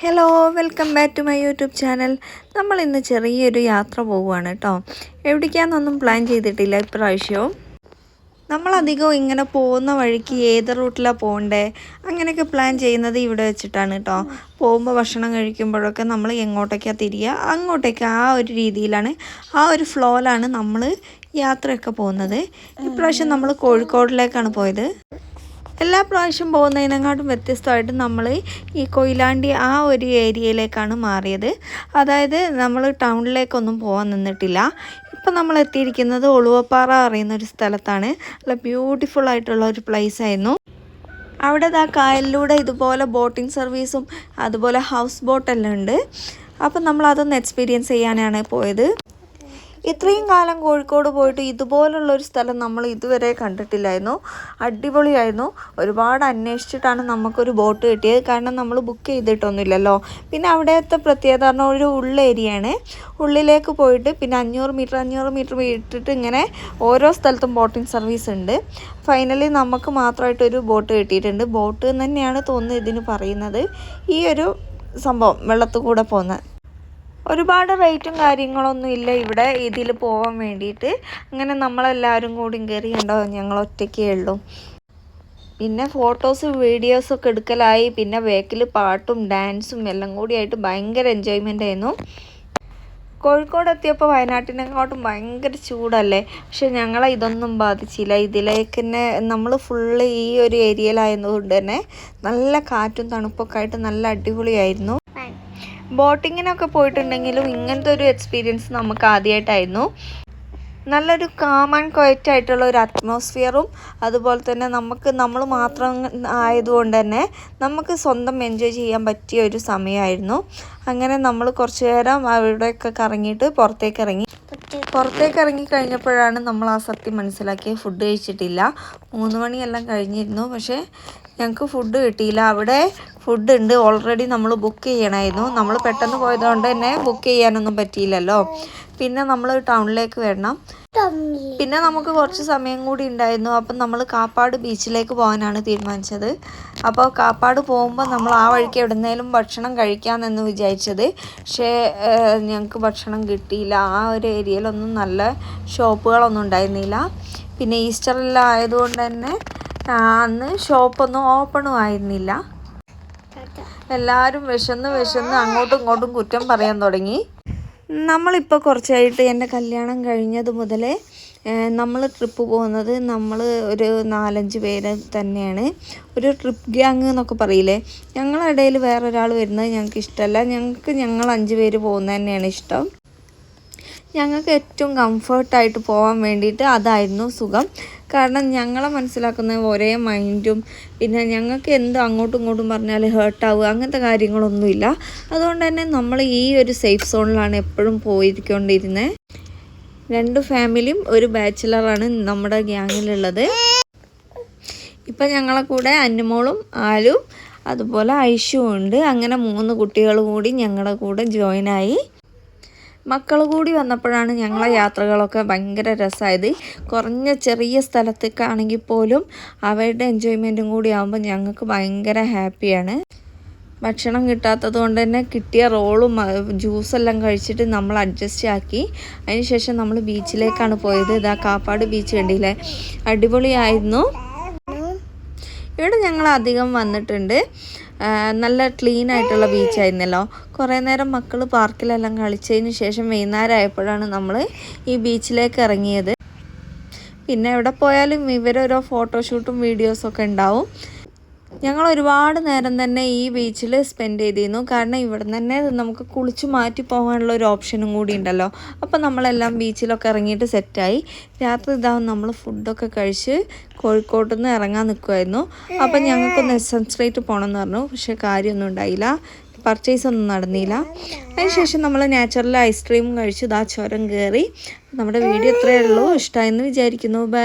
Hello welcome back to my YouTube channel നമ്മൾ ഇന്ന് ചെറിയൊരു യാത്ര പോവുകയാണ് കേട്ടോ എവിടേക്കാണെന്നൊന്നും പ്ലാൻ ചെയ്തിട്ടില്ല ഇപ്രാവശ്യവും. നമ്മളധികവും ഇങ്ങനെ പോകുന്ന വഴിക്ക് ഏത് റൂട്ടിലാണ് പോകണ്ടേ? അങ്ങനെയൊക്കെ പ്ലാൻ ചെയ്യുന്നത് ഇവിടെ വെച്ചിട്ടാണ് കേട്ടോ പോകുമ്പോൾ ഭക്ഷണം കഴിക്കുമ്പോഴൊക്കെ നമ്മൾ എങ്ങോട്ടേക്കാണ് തിരിയുക അങ്ങോട്ടേക്ക് ആ ഒരു രീതിയിലാണ് ആ ഒരു ഫ്ലോയിലാണ് നമ്മൾ യാത്രയൊക്കെ പോകുന്നത്. ഇപ്രാവശ്യം നമ്മൾ കോഴിക്കോടിലേക്കാണ് പോയത്. എല്ലാ പ്രാവശ്യം പോകുന്നതിനെക്കാട്ടും വ്യത്യസ്തമായിട്ട് നമ്മൾ ഈ കൊയിലാണ്ടി ആ ഒരു ഏരിയയിലേക്കാണ് മാറിയത്. അതായത് നമ്മൾ ടൗണിലേക്കൊന്നും പോകാൻ നിന്നിട്ടില്ല. ഇപ്പം നമ്മൾ എത്തിയിരിക്കുന്നത് ഒളുവപ്പാറ അറിയുന്ന ഒരു സ്ഥലത്താണ്. നല്ല ബ്യൂട്ടിഫുൾ ആയിട്ടുള്ള ഒരു പ്ലേസ് ആയിരുന്നു. അവിടെ ആ കായലിലൂടെ ഇതുപോലെ ബോട്ടിംഗ് സർവീസും അതുപോലെ ഹൗസ് ബോട്ടെല്ലാം ഉണ്ട്. അപ്പം നമ്മൾ അതൊന്ന് എക്സ്പീരിയൻസ് ചെയ്യാനാണ് പോയത്. ഇത്രയും കാലം കോഴിക്കോട് പോയിട്ട് ഇതുപോലുള്ള ഒരു സ്ഥലം നമ്മൾ ഇതുവരെ കണ്ടിട്ടില്ലായിരുന്നു. അടിപൊളിയായിരുന്നു. ഒരുപാട് അന്വേഷിച്ചിട്ടാണ് നമുക്കൊരു ബോട്ട് കിട്ടിയത്. കാരണം നമ്മൾ ബുക്ക് ചെയ്തിട്ടൊന്നുമില്ലല്ലോ. പിന്നെ അവിടുത്തെ പ്രത്യേകത പറഞ്ഞാൽ ഒരു ഉള്ളേരിയയാണ് ഉള്ളിലേക്ക് പോയിട്ട് പിന്നെ അഞ്ഞൂറ് മീറ്റർ അഞ്ഞൂറ് മീറ്റർ ഇട്ടിട്ട് ഇങ്ങനെ ഓരോ സ്ഥലത്തും ബോട്ടിംഗ് സർവീസ് ഉണ്ട്. ഫൈനലി നമുക്ക് മാത്രമായിട്ടൊരു ബോട്ട് കിട്ടിയിട്ടുണ്ട്. ബോട്ട് തന്നെയാണ് തോന്നുന്നത് ഇതിന് പറയുന്നത്. ഈ ഒരു സംഭവം വെള്ളത്തിൽ കൂടെ പോകുന്ന ഒരുപാട് റേറ്റും കാര്യങ്ങളൊന്നും ഇല്ല. ഇവിടെ ഇതിൽ പോകാൻ വേണ്ടിയിട്ട്. അങ്ങനെ നമ്മളെല്ലാവരും കൂടി കയറി ഉണ്ടോ ഞങ്ങൾ ഒറ്റയ്ക്കേ ഉള്ളൂ. പിന്നെ ഫോട്ടോസ് വീഡിയോസ് ഒക്കെ എടുക്കലായി. പിന്നെ വേക്കിൽ പാട്ടും ഡാൻസും എല്ലാം കൂടിയായിട്ട് ഭയങ്കര എൻജോയ്മെന്റ് ആയിരുന്നു. കോഴിക്കോട് എത്തിയപ്പോൾ വയനാട്ടിനെക്കാട്ടും ഭയങ്കര ചൂടല്ലേ? പക്ഷെ ഞങ്ങളെ ഇതൊന്നും ബാധിച്ചില്ല. ഇതിലേക്ക് തന്നെ നമ്മൾ ഫുള്ള് ഈ ഒരു ഏരിയയിലായതുകൊണ്ട് തന്നെ നല്ല കാറ്റും തണുപ്പൊക്കെ ആയിട്ട് നല്ല അടിപൊളിയായിരുന്നു. ബോട്ടിങ്ങിനൊക്കെ പോയിട്ടുണ്ടെങ്കിലും ഇങ്ങനത്തെ ഒരു എക്സ്പീരിയൻസ് നമുക്ക് ആദ്യമായിട്ടായിരുന്നു നല്ലൊരു കാം ക്വയറ്റ് ആയിട്ടുള്ള ഒരു അറ്റ്മോസ്ഫിയറും അതുപോലെ തന്നെ നമുക്ക് നമ്മൾ മാത്രം ആയതുകൊണ്ട് തന്നെ നമുക്ക് സ്വന്തം എൻജോയ് ചെയ്യാൻ പറ്റിയ ഒരു സമയമായിരുന്നു. അങ്ങനെ നമ്മൾ കുറച്ചു നേരം അവിടെയൊക്കെ കറങ്ങിയിട്ട് പുറത്തേക്ക് ഇറങ്ങി. പുറത്തേക്ക് ഇറങ്ങി കഴിഞ്ഞപ്പോഴാണ് നമ്മൾ ആ സത്യം മനസ്സിലാക്കിയത് ഫുഡ് കഴിച്ചിട്ടില്ല. മൂന്ന് മണിയെല്ലാം കഴിഞ്ഞിരുന്നു. പക്ഷേ ഞങ്ങൾക്ക് ഫുഡ് കിട്ടിയില്ല. അവിടെ ഫുഡ് ഉണ്ട്. ഓൾറെഡി നമ്മൾ ബുക്ക് ചെയ്യണമായിരുന്നു. നമ്മൾ പെട്ടെന്ന് പോയതുകൊണ്ട് തന്നെ ബുക്ക് ചെയ്യാനൊന്നും പറ്റിയില്ലല്ലോ. പിന്നെ നമ്മൾ ടൗണിലേക്ക് വരണം. പിന്നെ നമുക്ക് കുറച്ച് സമയം കൂടി ഉണ്ടായിരുന്നു. അപ്പം നമ്മൾ കാപ്പാട് ബീച്ചിലേക്ക് പോകാനാണ് തീരുമാനിച്ചത്. അപ്പോൾ കാപ്പാട് പോകുമ്പോൾ നമ്മൾ ആ വഴിക്ക് എവിടുന്നേലും ഭക്ഷണം കഴിക്കാമെന്ന് വിചാരിച്ചത്. പക്ഷേ ഞങ്ങൾക്ക് ഭക്ഷണം കിട്ടിയില്ല. ആ ഒരു ഏരിയയിലൊന്നും നല്ല ഷോപ്പുകളൊന്നും ഉണ്ടായിരുന്നില്ല. പിന്നെ ഈസ്റ്ററെല്ലാം ആയതുകൊണ്ട് തന്നെ അന്ന് ഷോപ്പൊന്നും ഓപ്പണും ആയിരുന്നില്ല. എല്ലാവരും വിശന്ന് വിശന്ന് അങ്ങോട്ടും ഇങ്ങോട്ടും കുറ്റം പറയാൻ തുടങ്ങി. നമ്മളിപ്പോൾ കുറച്ചായിട്ട് എന്റെ കല്യാണം കഴിഞ്ഞത് മുതലേ നമ്മൾ ട്രിപ്പ് പോകുന്നത് നമ്മൾ ഒരു നാലഞ്ച് പേര് തന്നെയാണ്. ഒരു ട്രിപ്പ് ഗ്യാങ് എന്നൊക്കെ പറയില്ലേ? ഞങ്ങളുടെ ഇടയിൽ വേറൊരാൾ വരുന്നത് ഞങ്ങൾക്ക് ഇഷ്ടമല്ല ഞങ്ങൾക്ക് ഞങ്ങൾ അഞ്ച് പേര് പോകുന്നത് തന്നെയാണ് ഇഷ്ടം. ഞങ്ങൾക്ക് ഏറ്റവും കംഫർട്ടായിട്ട് പോകാൻ വേണ്ടിയിട്ട് അതായിരുന്നു സുഖം. കാരണം ഞങ്ങളെ മനസ്സിലാക്കുന്ന ഒരേ മൈൻഡും പിന്നെ ഞങ്ങൾക്ക് എന്ത് അങ്ങോട്ടും ഇങ്ങോട്ടും പറഞ്ഞാൽ ഹേർട്ടാവുക അങ്ങനത്തെ കാര്യങ്ങളൊന്നുമില്ല. അതുകൊണ്ട് തന്നെ നമ്മൾ ഈ ഒരു സേഫ് സോണിലാണ് എപ്പോഴും പോയിരിക്കൊണ്ടിരുന്നത് രണ്ട് ഫാമിലിയും ഒരു ബാച്ചിലറാണ് നമ്മുടെ ഗ്യാങ്ങിലുള്ളത് ഇപ്പം ഞങ്ങളെ കൂടെ അന്നുമോളും ആലും അതുപോലെ ഐഷുവും ഉണ്ട്. അങ്ങനെ മൂന്ന് കുട്ടികൾ കൂടി ഞങ്ങളുടെ കൂടെ ജോയിനായി മക്കൾ കൂടി വന്നപ്പോഴാണ് ഞങ്ങളെ യാത്രകളൊക്കെ ഭയങ്കര രസമായത് കുറഞ്ഞ ചെറിയ സ്ഥലത്തേക്കാണെങ്കിൽ പോലും അവരുടെ എൻജോയ്മെന്റും കൂടി ആകുമ്പോൾ ഞങ്ങൾക്ക് ഭയങ്കര ഹാപ്പിയാണ് ഭക്ഷണം കിട്ടാത്തത് കൊണ്ട് തന്നെ കിട്ടിയ റോളും ജ്യൂസെല്ലാം കഴിച്ചിട്ട് നമ്മൾ അഡ്ജസ്റ്റ് ആക്കി. അതിനുശേഷം നമ്മൾ ബീച്ചിലേക്കാണ് പോയത്. ഇതാ കാപ്പാട് ബീച്ച് കണ്ടില്ലേ? അടിപൊളിയായിരുന്നു. ഇവിടെ ഞങ്ങൾ അധികം വന്നിട്ടുണ്ട്. നല്ല ക്ലീൻ ആയിട്ടുള്ള ബീച്ചായിരുന്നല്ലോ കുറേ നേരം മക്കൾ പാർക്കിലെല്ലാം കളിച്ചതിന് ശേഷം വൈകുന്നേരം ആയപ്പോഴാണ് നമ്മൾ ഈ ബീച്ചിലേക്ക് ഇറങ്ങിയത്. പിന്നെ എവിടെ പോയാലും ഇവരോരോ ഫോട്ടോഷൂട്ടും വീഡിയോസൊക്കെ ഉണ്ടാവും. ഞങ്ങൾ ഒരുപാട് നേരം തന്നെ ഈ ബീച്ചിൽ സ്പെൻഡ് ചെയ്തിരുന്നു. കാരണം ഇവിടെ തന്നെ നമുക്ക് കുളിച്ച് മാറ്റി പോകാനുള്ള ഒരു ഓപ്ഷനും കൂടി ഉണ്ടല്ലോ. അപ്പോൾ നമ്മളെല്ലാം ബീച്ചിലൊക്കെ ഇറങ്ങിയിട്ട് സെറ്റായി രാത്രി ഇതാവും നമ്മൾ ഫുഡൊക്കെ കഴിച്ച് കോഴിക്കോട്ട് നിന്ന് ഇറങ്ങാൻ നിൽക്കുമായിരുന്നു അപ്പം ഞങ്ങൾക്കൊന്ന് എസ് എം സ്ട്രീറ്റ് പോകണമെന്ന് പറഞ്ഞു. പക്ഷേ കാര്യമൊന്നും ഉണ്ടായില്ല. പർച്ചേസ് ഒന്നും നടന്നില്ല. അതിനുശേഷം നമ്മൾ നാച്ചുറൽ ഐസ്ക്രീം കഴിച്ചു ഇതാ ചുരം കയറി. നമ്മുടെ വീഡിയോ ഇത്രയേ ഉള്ളൂ. ഇഷ്ടമായെന്ന് വിചാരിക്കുന്നു. ബൈ